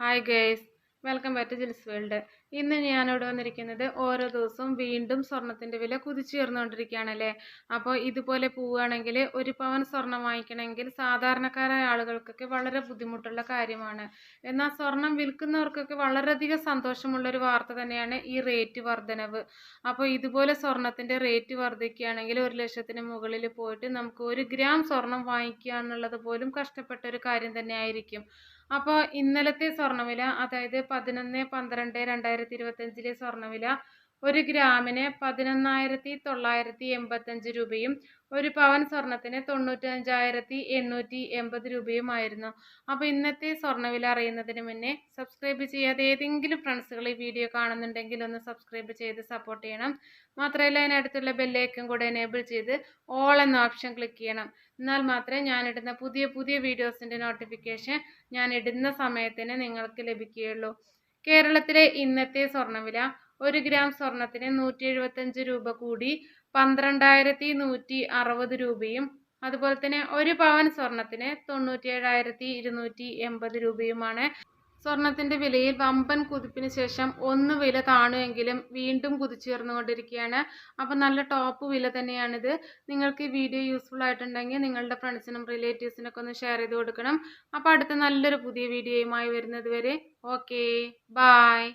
Hi guys welcome back to Jil's world ഇന്ന് ഞാനിവിടെ വന്നിരിക്കുന്നത് ഓരോ ദിവസവും വീണ്ടും സ്വർണത്തിന്റെ വില കുതിച്ചുയർന്നുകൊണ്ടിരിക്കുകയാണല്ലേ അപ്പോൾ ഇതുപോലെ പോവുകയാണെങ്കിൽ ഒരു പവൻ സ്വർണം വാങ്ങിക്കണമെങ്കിൽ സാധാരണക്കാരായ ആളുകൾക്കൊക്കെ വളരെ ബുദ്ധിമുട്ടുള്ള കാര്യമാണ്. എന്നാൽ സ്വർണം വിൽക്കുന്നവർക്കൊക്കെ വളരെയധികം സന്തോഷമുള്ളൊരു വാർത്ത തന്നെയാണ് ഈ റേറ്റ് വർധനവ്. അപ്പോൾ ഇതുപോലെ സ്വർണത്തിന്റെ റേറ്റ് വർദ്ധിക്കുകയാണെങ്കിൽ ഒരു ലക്ഷത്തിന് മുകളിൽ പോയിട്ട് നമുക്ക് ഒരു ഗ്രാം സ്വർണം വാങ്ങിക്കുക എന്നുള്ളത് പോലും കഷ്ടപ്പെട്ട ഒരു കാര്യം തന്നെയായിരിക്കും. അപ്പോൾ ഇന്നലത്തെ സ്വർണവില അതായത് പതിനൊന്ന് പന്ത്രണ്ട് രണ്ടായിരത്തി ഇരുപത്തഞ്ചിലെ സ്വർണവില ഒരു ഗ്രാമിന് പതിനൊന്നായിരത്തി തൊള്ളായിരത്തി എൺപത്തഞ്ച് രൂപയും ഒരു പവൻ സ്വർണത്തിന് തൊണ്ണൂറ്റഞ്ചായിരത്തി എണ്ണൂറ്റി എൺപത് രൂപയുമായിരുന്നു. അപ്പോൾ ഇന്നത്തെ സ്വർണവില അറിയുന്നതിന് മുന്നേ സബ്സ്ക്രൈബ് ചെയ്യാതെ ഏതെങ്കിലും ഫ്രണ്ട്സുകൾ ഈ വീഡിയോ കാണുന്നുണ്ടെങ്കിൽ ഒന്ന് സബ്സ്ക്രൈബ് ചെയ്ത് സപ്പോർട്ട് ചെയ്യണം. മാത്രമല്ല അതിനടുത്തുള്ള ബെല്ലേക്കും കൂടെ എനേബിൾ ചെയ്ത് ഓൾ എന്ന ഓപ്ഷൻ ക്ലിക്ക് ചെയ്യണം. എന്നാൽ മാത്രമേ ഞാനിടുന്ന പുതിയ പുതിയ വീഡിയോസിന്റെ നോട്ടിഫിക്കേഷൻ ഞാൻ ഇടുന്ന സമയത്തിന് നിങ്ങൾക്ക് ലഭിക്കുകയുള്ളൂ. കേരളത്തിലെ ഇന്നത്തെ സ്വർണവില ഒരു ഗ്രാം സ്വർണത്തിന് നൂറ്റി എഴുപത്തഞ്ച് രൂപ കൂടി പന്ത്രണ്ടായിരത്തി നൂറ്റി അറുപത് രൂപയും അതുപോലെ തന്നെ ഒരു പവൻ സ്വർണത്തിന് തൊണ്ണൂറ്റിയേഴായിരത്തി ഇരുന്നൂറ്റി എൺപത് രൂപയുമാണ്. സ്വർണത്തിന്റെ വിലയിൽ വമ്പൻ കുതിപ്പിന് ശേഷം ഒന്ന് വില താണുവെങ്കിലും വീണ്ടും കുതിച്ചുയർന്നുകൊണ്ടിരിക്കുകയാണ് അപ്പോൾ നല്ല ടോപ്പ് വില തന്നെയാണിത്. നിങ്ങൾക്ക് ഈ വീഡിയോ യൂസ്ഫുൾ ആയിട്ടുണ്ടെങ്കിൽ നിങ്ങളുടെ ഫ്രണ്ട്സിനും റിലേറ്റീവ്സിനൊക്കെ ഒന്ന് ഷെയർ ചെയ്ത് കൊടുക്കണം. അപ്പോൾ അടുത്ത നല്ലൊരു പുതിയ വീഡിയോയുമായി വരുന്നത് വരെ. Okay bye